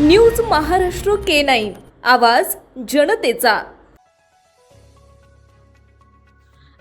News Maharashtra K nine. आवाज जनतेचा.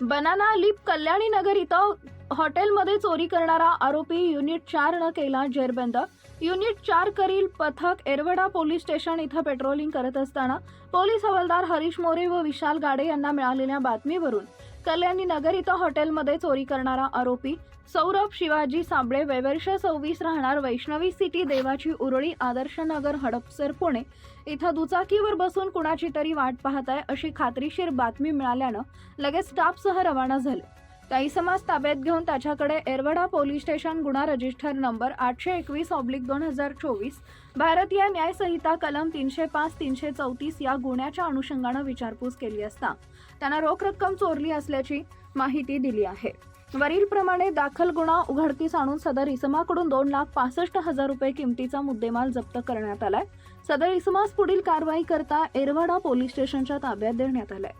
Banana lip Kalyani नगर इथं हॉटेलमध्ये चोरी करणारा आरोपी युनिट चार न केला जेरबंद. युनिट चार करील पथक एरवडा पोलीस स्टेशन इथं पेट्रोलिंग करत असताना पोलीस हवालदार हरीश मोरे व विशाल गाडे यांना मिळालेल्या बातमीवरून कल्याणी नगर इथं हॉटेलमध्ये चोरी करणारा आरोपी सौरभ शिवाजी साबळे वैवर्ष सव्वीस राहणार वैष्णवी सिटी देवाची उरळी आदर्श नगर हडपसर पुणे. इथं दुचाकीवर बसून कुणाची तरी वाट पाहत आहे अशी खात्रीशीर बातमी मिळाल्यानं लगेच स्टाफसह रवाना झाले. काही समाज ताब्यात घेऊन त्याच्याकडे एरवडा पोलीस स्टेशन गुन्हा रजिस्टर नंबर आठशे एकवीस ऑब्लिक दोन हजार चोवीस भारतीय न्यायसंहिता कलम तीनशे पाच तीनशे चौतीस या गुन्ह्याच्या अनुषंगानं विचारपूस केली असता. त्यांना रोख रक्कम चोरली असल्याची माहिती दिली आहे. वरीलप्रमाणे दाखल गुन्हा उघडकीस आणून सदर इसमाकडून दोन लाख पासष्ट हजार रुपये किमतीचा मुद्देमाल जप्त करण्यात आलाय. सदर इसमास पुढील कारवाई करता एरवाडा पोलीस स्टेशनच्या ताब्यात देण्यात आलाय.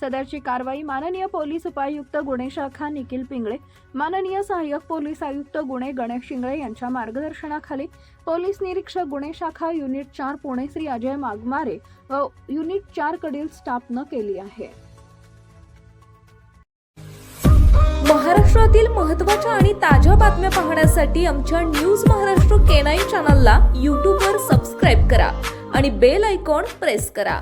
सदरची कारवाई माननीय पोलीस उपायुक्त गुन्हे शाखा निखिल पिंगळे माननीय सहाय्यक पोलीस आयुक्त गुन्हे गणेश शिंगळे यांच्या मार्गदर्शनाखाली पोलीस निरीक्षक गुन्हे शाखा युनिट चार पुणे श्री अजय मागमारे व युनिट चार कडील स्टाफनं केली आहे. महाराष्ट्रातील महत्त्वाच्या आणि ताज्या बातम्या पाहण्यासाठी आमच्या न्यूज महाराष्ट्र केनाई चॅनलला यूट्यूबवर सबस्क्राईब करा आणि बेल आयकॉन प्रेस करा.